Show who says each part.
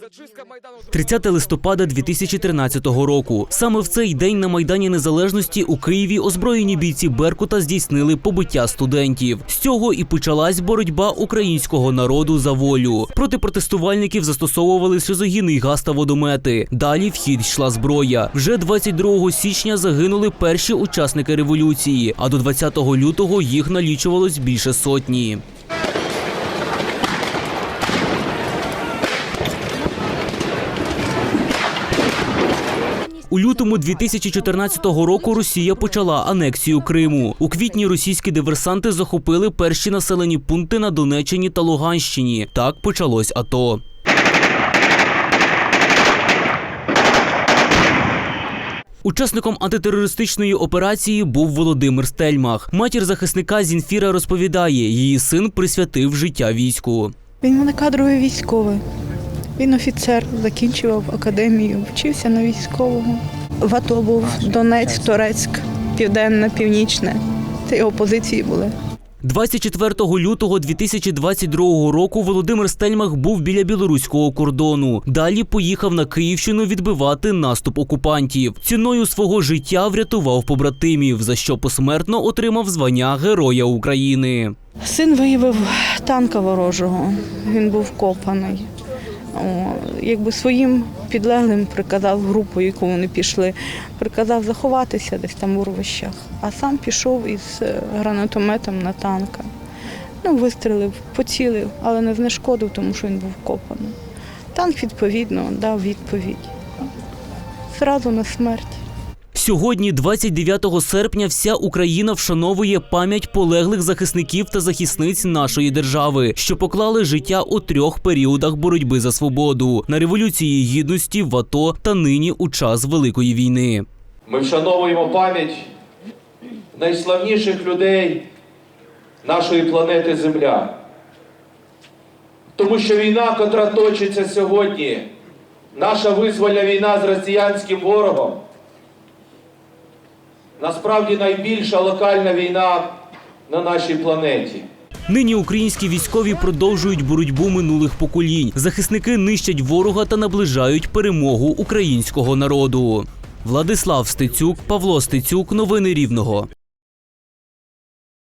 Speaker 1: Зачистка майдану
Speaker 2: 30 листопада 2013 року. Саме в цей день на майдані Незалежності у Києві озброєні бійці Беркута здійснили побиття студентів. З цього і почалась боротьба українського народу за волю. Проти протестувальників застосовували сльозогінний газ та водомети. Далі в хід йшла зброя. Вже 22 січня загинули перші учасники революції, а до 20 лютого їх налічувалось більше сотні. У лютому 2014 року Росія почала анексію Криму. У квітні російські диверсанти захопили перші населені пункти на Донеччині та Луганщині. Так почалось АТО. Учасником антитерористичної операції був Володимир Стельмах. Матір захисника Зінфіра розповідає, її син присвятив життя війську.
Speaker 3: Він мене кадровий військовий. Він офіцер, закінчував академію, вчився на військового. В АТО був Донецьк, Торецьк, Південне, Північне. Це його позиції були.
Speaker 2: 24 лютого 2022 року Володимир Стельмах був біля білоруського кордону. Далі поїхав на Київщину відбивати наступ окупантів. Ціною свого життя врятував побратимів, за що посмертно отримав звання Героя України.
Speaker 3: Син виявив танка ворожого. Він був копаний. Якби своїм підлеглим приказав групу, яку вони пішли, приказав заховатися десь там у ровищах, а сам пішов із е, гранатометом на танка. Ну, вистрілив, поцілив, але не знешкодив, тому що він був копаний. Танк, відповідно, дав відповідь. Зразу на смерть.
Speaker 2: Сьогодні, 29 серпня, вся Україна вшановує пам'ять полеглих захисників та захисниць нашої держави, що поклали життя у трьох періодах боротьби за свободу на революції гідності в АТО та нині у час Великої війни.
Speaker 4: Ми вшановуємо пам'ять найславніших людей нашої планети Земля. Тому що війна, котра точиться сьогодні, наша визвольна війна з росіянським ворогом, насправді найбільша локальна війна на нашій планеті.
Speaker 2: Нині українські військові продовжують боротьбу минулих поколінь. Захисники нищать ворога та наближають перемогу українського народу. Владислав Стецюк, Павло Стецюк, новини Рівного.